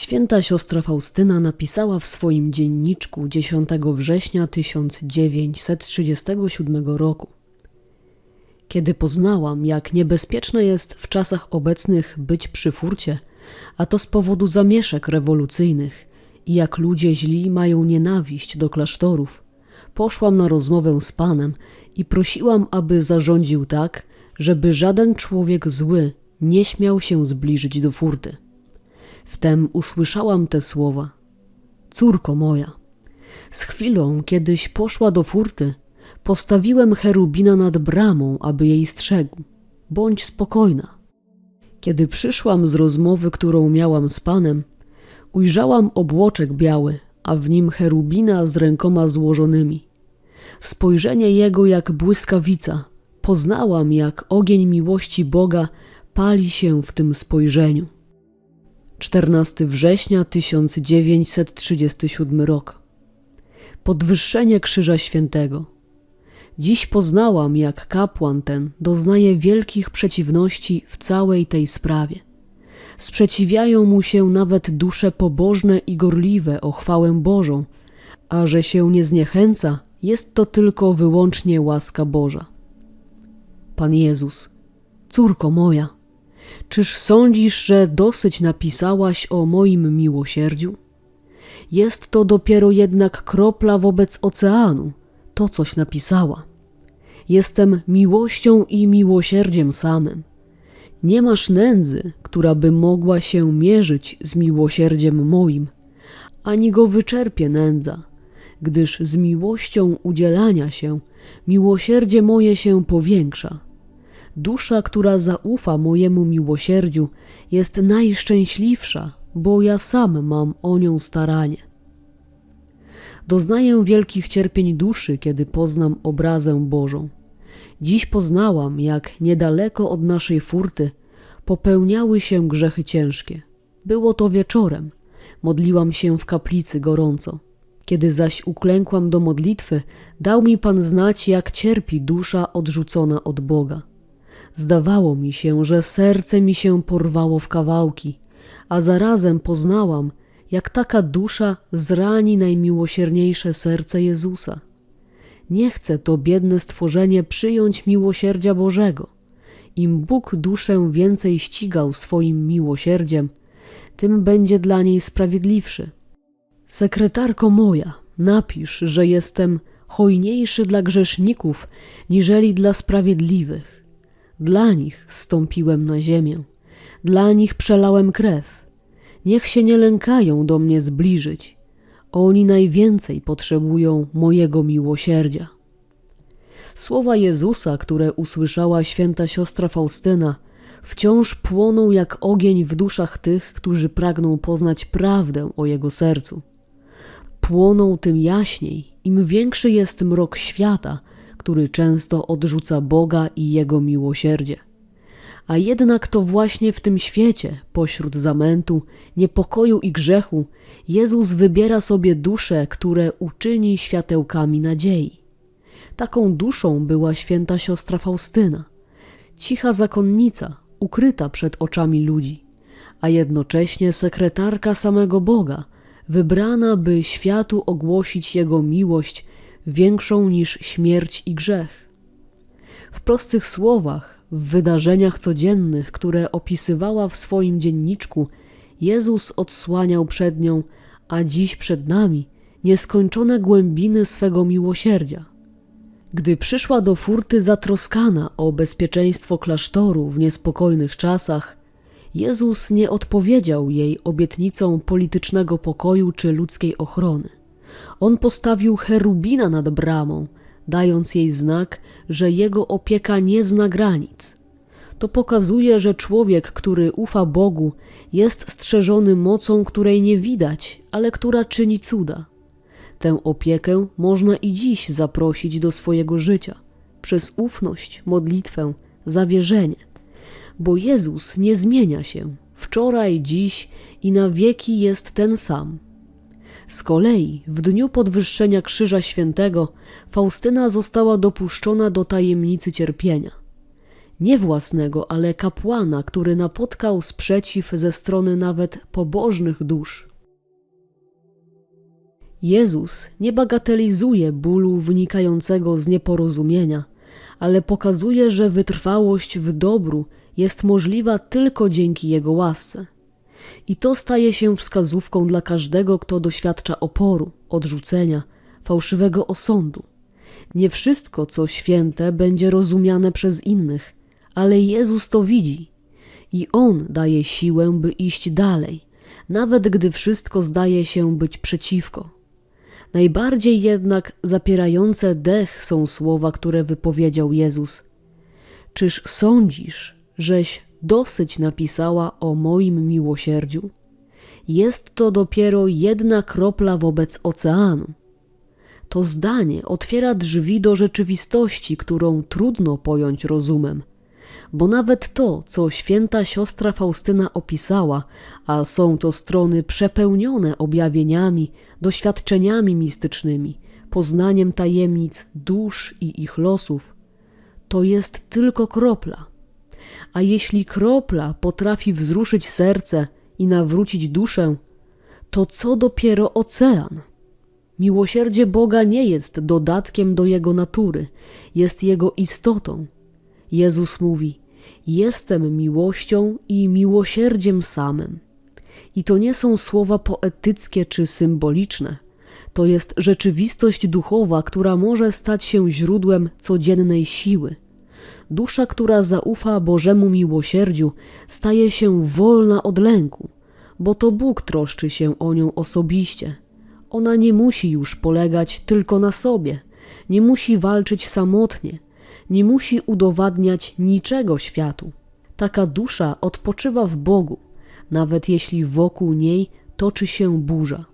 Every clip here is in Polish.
Święta siostra Faustyna napisała w swoim dzienniczku 10 września 1937 roku. Kiedy poznałam, jak niebezpieczne jest w czasach obecnych być przy furcie, a to z powodu zamieszek rewolucyjnych i jak ludzie źli mają nienawiść do klasztorów, poszłam na rozmowę z Panem i prosiłam, aby zarządził tak, żeby żaden człowiek zły nie śmiał się zbliżyć do furty. Wtem usłyszałam te słowa: Córko moja, z chwilą, kiedyś poszła do furty, postawiłem cherubina nad bramą, aby jej strzegł. Bądź spokojna. Kiedy przyszłam z rozmowy, którą miałam z panem, ujrzałam obłoczek biały, a w nim cherubina z rękoma złożonymi. Spojrzenie jego jak błyskawica. Poznałam, jak ogień miłości Boga pali się w tym spojrzeniu. 14 września 1937 rok. Podwyższenie Krzyża Świętego. Dziś poznałam, jak kapłan ten doznaje wielkich przeciwności w całej tej sprawie. Sprzeciwiają mu się nawet dusze pobożne i gorliwe o chwałę Bożą, a że się nie zniechęca, jest to tylko wyłącznie łaska Boża. Pan Jezus, córko moja, czyż sądzisz, że dosyć napisałaś o moim miłosierdziu? Jest to dopiero jednak kropla wobec oceanu, to coś napisała. Jestem miłością i miłosierdziem samym. Nie masz nędzy, która by mogła się mierzyć z miłosierdziem moim, ani go wyczerpie nędza, gdyż z miłością udzielania się miłosierdzie moje się powiększa. Dusza, która zaufa mojemu miłosierdziu, jest najszczęśliwsza, bo ja sam mam o nią staranie. Doznaję wielkich cierpień duszy, kiedy poznam obrazę Bożą. Dziś poznałam, jak niedaleko od naszej furty popełniały się grzechy ciężkie. Było to wieczorem. Modliłam się w kaplicy gorąco. Kiedy zaś uklękłam do modlitwy, dał mi Pan znać, jak cierpi dusza odrzucona od Boga. Zdawało mi się, że serce mi się porwało w kawałki, a zarazem poznałam, jak taka dusza zrani najmiłosierniejsze serce Jezusa. Nie chce to biedne stworzenie przyjąć miłosierdzia Bożego. Im Bóg duszę więcej ścigał swoim miłosierdziem, tym będzie dla niej sprawiedliwszy. Sekretarko moja, napisz, że jestem hojniejszy dla grzeszników, niżeli dla sprawiedliwych. Dla nich stąpiłem na ziemię, dla nich przelałem krew. Niech się nie lękają do mnie zbliżyć. Oni najwięcej potrzebują mojego miłosierdzia. Słowa Jezusa, które usłyszała święta siostra Faustyna, wciąż płoną jak ogień w duszach tych, którzy pragną poznać prawdę o Jego sercu. Płoną tym jaśniej, im większy jest mrok świata, który często odrzuca Boga i Jego miłosierdzie. A jednak to właśnie w tym świecie, pośród zamętu, niepokoju i grzechu, Jezus wybiera sobie dusze, które uczyni światełkami nadziei. Taką duszą była święta siostra Faustyna, cicha zakonnica, ukryta przed oczami ludzi, a jednocześnie sekretarka samego Boga, wybrana, by światu ogłosić Jego miłość większą niż śmierć i grzech. W prostych słowach, w wydarzeniach codziennych, które opisywała w swoim dzienniczku, Jezus odsłaniał przed nią, a dziś przed nami, nieskończone głębiny swego miłosierdzia. Gdy przyszła do furty zatroskana o bezpieczeństwo klasztoru w niespokojnych czasach, Jezus nie odpowiedział jej obietnicą politycznego pokoju czy ludzkiej ochrony. On postawił cherubina nad bramą, dając jej znak, że jego opieka nie zna granic. To pokazuje, że człowiek, który ufa Bogu, jest strzeżony mocą, której nie widać, ale która czyni cuda. Tę opiekę można i dziś zaprosić do swojego życia przez ufność, modlitwę, zawierzenie, bo Jezus nie zmienia się. Wczoraj, dziś i na wieki jest ten sam. Z kolei w dniu podwyższenia Krzyża Świętego Faustyna została dopuszczona do tajemnicy cierpienia. Nie własnego, ale kapłana, który napotkał sprzeciw ze strony nawet pobożnych dusz. Jezus nie bagatelizuje bólu wynikającego z nieporozumienia, ale pokazuje, że wytrwałość w dobru jest możliwa tylko dzięki Jego łasce. I to staje się wskazówką dla każdego, kto doświadcza oporu, odrzucenia, fałszywego osądu. Nie wszystko, co święte, będzie rozumiane przez innych, ale Jezus to widzi i On daje siłę, by iść dalej, nawet gdy wszystko zdaje się być przeciwko. Najbardziej jednak zapierające dech są słowa, które wypowiedział Jezus. Czyż sądzisz, żeś dosyć napisała o moim miłosierdziu? Jest to dopiero jedna kropla wobec oceanu. To zdanie otwiera drzwi do rzeczywistości, którą trudno pojąć rozumem, bo nawet to, co święta siostra Faustyna opisała, a są to strony przepełnione objawieniami, doświadczeniami mistycznymi, poznaniem tajemnic dusz i ich losów, to jest tylko kropla. A jeśli kropla potrafi wzruszyć serce i nawrócić duszę, to co dopiero ocean? Miłosierdzie Boga nie jest dodatkiem do Jego natury, jest Jego istotą. Jezus mówi: Jestem miłością i miłosierdziem samym. I to nie są słowa poetyckie czy symboliczne. To jest rzeczywistość duchowa, która może stać się źródłem codziennej siły. Dusza, która zaufa Bożemu miłosierdziu, staje się wolna od lęku, bo to Bóg troszczy się o nią osobiście. Ona nie musi już polegać tylko na sobie, nie musi walczyć samotnie, nie musi udowadniać niczego światu. Taka dusza odpoczywa w Bogu, nawet jeśli wokół niej toczy się burza.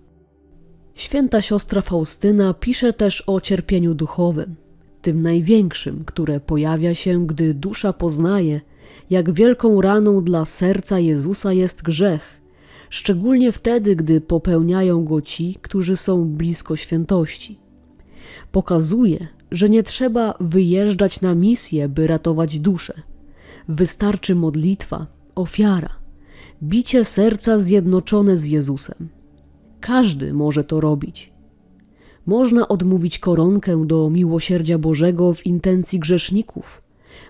Święta siostra Faustyna pisze też o cierpieniu duchowym, tym największym, które pojawia się, gdy dusza poznaje, jak wielką raną dla serca Jezusa jest grzech, szczególnie wtedy, gdy popełniają go ci, którzy są blisko świętości. Pokazuje, że nie trzeba wyjeżdżać na misję, by ratować duszę. Wystarczy modlitwa, ofiara, bicie serca zjednoczone z Jezusem. Każdy może to robić. Można odmówić koronkę do miłosierdzia Bożego w intencji grzeszników.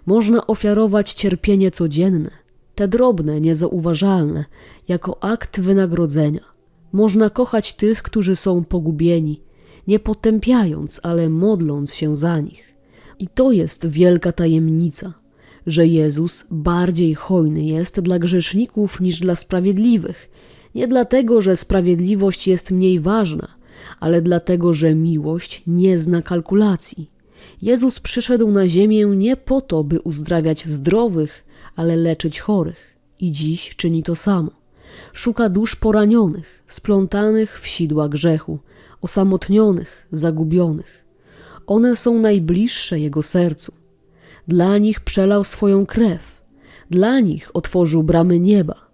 Można ofiarować cierpienie codzienne, te drobne, niezauważalne, jako akt wynagrodzenia. Można kochać tych, którzy są pogubieni, nie potępiając, ale modląc się za nich. I to jest wielka tajemnica, że Jezus bardziej hojny jest dla grzeszników niż dla sprawiedliwych. Nie dlatego, że sprawiedliwość jest mniej ważna, ale dlatego, że miłość nie zna kalkulacji. Jezus przyszedł na ziemię nie po to, by uzdrawiać zdrowych, ale leczyć chorych. I dziś czyni to samo. Szuka dusz poranionych, splątanych w sidła grzechu, osamotnionych, zagubionych. One są najbliższe Jego sercu. Dla nich przelał swoją krew, dla nich otworzył bramy nieba.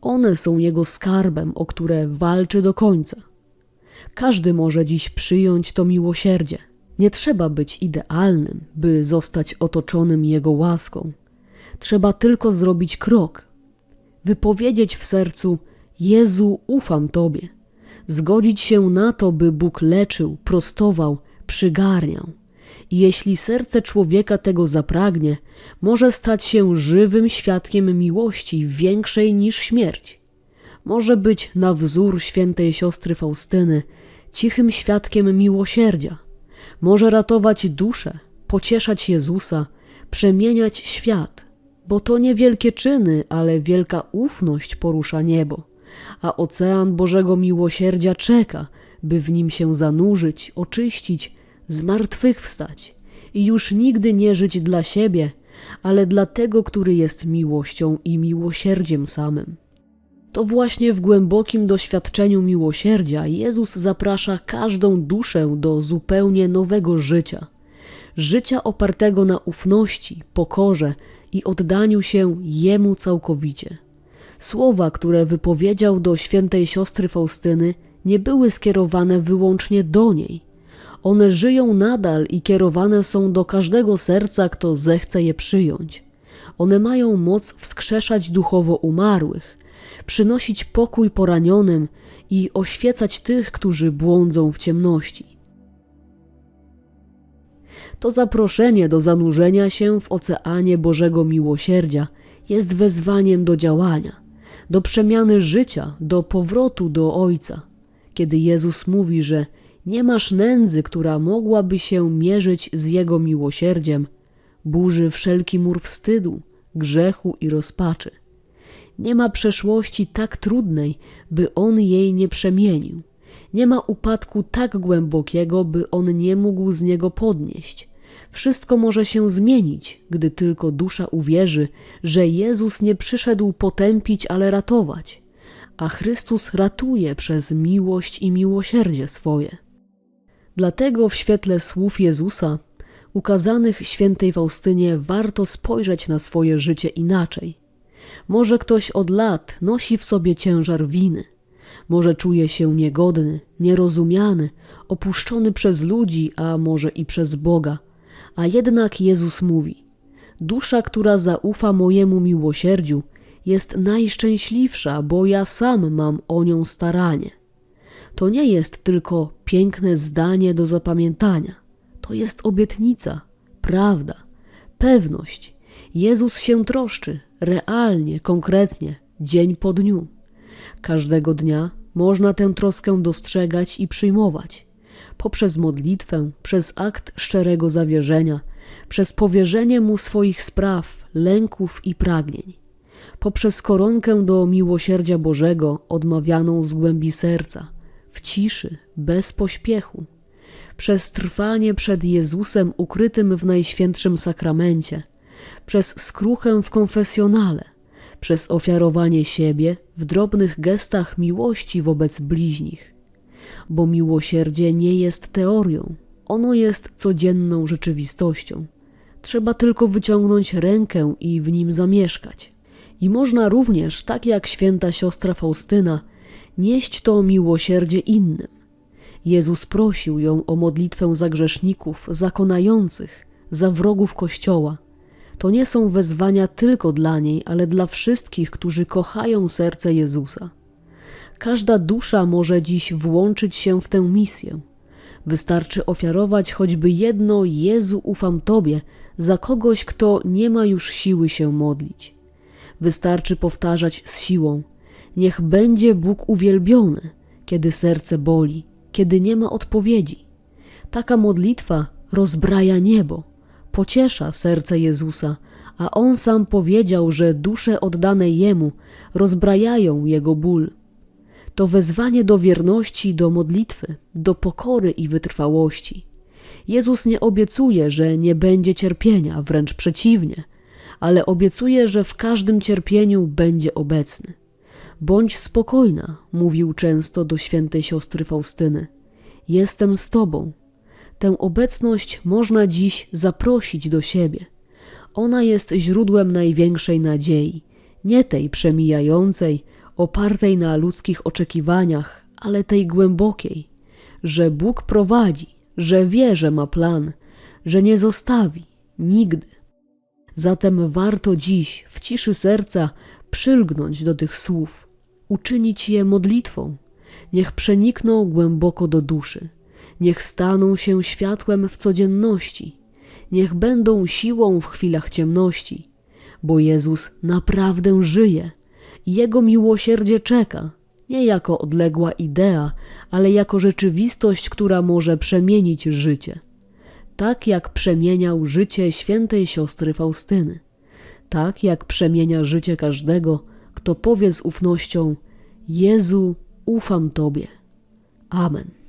One są Jego skarbem, o które walczy do końca. Każdy może dziś przyjąć to miłosierdzie. Nie trzeba być idealnym, by zostać otoczonym Jego łaską. Trzeba tylko zrobić krok, wypowiedzieć w sercu: Jezu, ufam Tobie zgodzić się na to, by Bóg leczył, prostował, przygarniał. I jeśli serce człowieka tego zapragnie, może stać się żywym świadkiem miłości większej niż śmierć. Może być na wzór świętej siostry Faustyny cichym świadkiem miłosierdzia. Może ratować duszę, pocieszać Jezusa, przemieniać świat, bo to nie wielkie czyny, ale wielka ufność porusza niebo a ocean Bożego miłosierdzia czeka, by w nim się zanurzyć, oczyścić, zmartwychwstać i już nigdy nie żyć dla siebie, ale dla tego, który jest miłością i miłosierdziem samym. To właśnie w głębokim doświadczeniu miłosierdzia Jezus zaprasza każdą duszę do zupełnie nowego życia. Życia opartego na ufności, pokorze i oddaniu się Jemu całkowicie. Słowa, które wypowiedział do świętej siostry Faustyny, nie były skierowane wyłącznie do niej. One żyją nadal i kierowane są do każdego serca, kto zechce je przyjąć. One mają moc wskrzeszać duchowo umarłych, przynosić pokój poranionym i oświecać tych, którzy błądzą w ciemności. To zaproszenie do zanurzenia się w oceanie Bożego miłosierdzia jest wezwaniem do działania, do przemiany życia, do powrotu do Ojca. Kiedy Jezus mówi, że nie masz nędzy, która mogłaby się mierzyć z Jego miłosierdziem, burzy wszelki mur wstydu, grzechu i rozpaczy. Nie ma przeszłości tak trudnej, by On jej nie przemienił. Nie ma upadku tak głębokiego, by On nie mógł z niego podnieść. Wszystko może się zmienić, gdy tylko dusza uwierzy, że Jezus nie przyszedł potępić, ale ratować, a Chrystus ratuje przez miłość i miłosierdzie swoje. Dlatego w świetle słów Jezusa, ukazanych świętej Faustynie, warto spojrzeć na swoje życie inaczej. Może ktoś od lat nosi w sobie ciężar winy, może czuje się niegodny, nierozumiany, opuszczony przez ludzi, a może i przez Boga – a jednak Jezus mówi: Dusza, która zaufa mojemu miłosierdziu, jest najszczęśliwsza, bo ja sam mam o nią staranie. To nie jest tylko piękne zdanie do zapamiętania, to jest obietnica, prawda, pewność. Jezus się troszczy, realnie, konkretnie, dzień po dniu. Każdego dnia można tę troskę dostrzegać i przyjmować. Poprzez modlitwę, przez akt szczerego zawierzenia, przez powierzenie mu swoich spraw, lęków i pragnień, poprzez koronkę do miłosierdzia Bożego odmawianą z głębi serca, w ciszy, bez pośpiechu, przez trwanie przed Jezusem ukrytym w Najświętszym Sakramencie, przez skruchę w konfesjonale, przez ofiarowanie siebie w drobnych gestach miłości wobec bliźnich – bo miłosierdzie nie jest teorią, ono jest codzienną rzeczywistością. Trzeba tylko wyciągnąć rękę i w nim zamieszkać. I można również, tak jak święta siostra Faustyna, nieść to miłosierdzie innym. Jezus prosił ją o modlitwę za grzeszników, zakonających, za wrogów Kościoła. To nie są wezwania tylko dla niej, ale dla wszystkich, którzy kochają serce Jezusa. Każda dusza może dziś włączyć się w tę misję. Wystarczy ofiarować choćby jedno Jezu ufam Tobie za kogoś, kto nie ma już siły się modlić. Wystarczy powtarzać z siłą: Niech będzie Bóg uwielbiony, kiedy serce boli, kiedy nie ma odpowiedzi. Taka modlitwa rozbraja niebo, pociesza serce Jezusa, a On sam powiedział, że dusze oddane Jemu rozbrajają Jego ból to wezwanie do wierności, do modlitwy, do pokory i wytrwałości. Jezus nie obiecuje, że nie będzie cierpienia, wręcz przeciwnie, ale obiecuje, że w każdym cierpieniu będzie obecny. Bądź spokojna, mówił często do świętej siostry Faustyny. Jestem z Tobą. Tę obecność można dziś zaprosić do siebie. Ona jest źródłem największej nadziei, nie tej przemijającej, opartej na ludzkich oczekiwaniach, ale tej głębokiej, że Bóg prowadzi, że wie, że ma plan, że nie zostawi nigdy. Zatem warto dziś w ciszy serca przylgnąć do tych słów, uczynić je modlitwą. Niech przenikną głęboko do duszy, niech staną się światłem w codzienności, niech będą siłą w chwilach ciemności, bo Jezus naprawdę żyje jego miłosierdzie czeka, nie jako odległa idea, ale jako rzeczywistość, która może przemienić życie. Tak jak przemieniał życie świętej siostry Faustyny. Tak jak przemienia życie każdego, kto powie z ufnością: Jezu, ufam Tobie. Amen.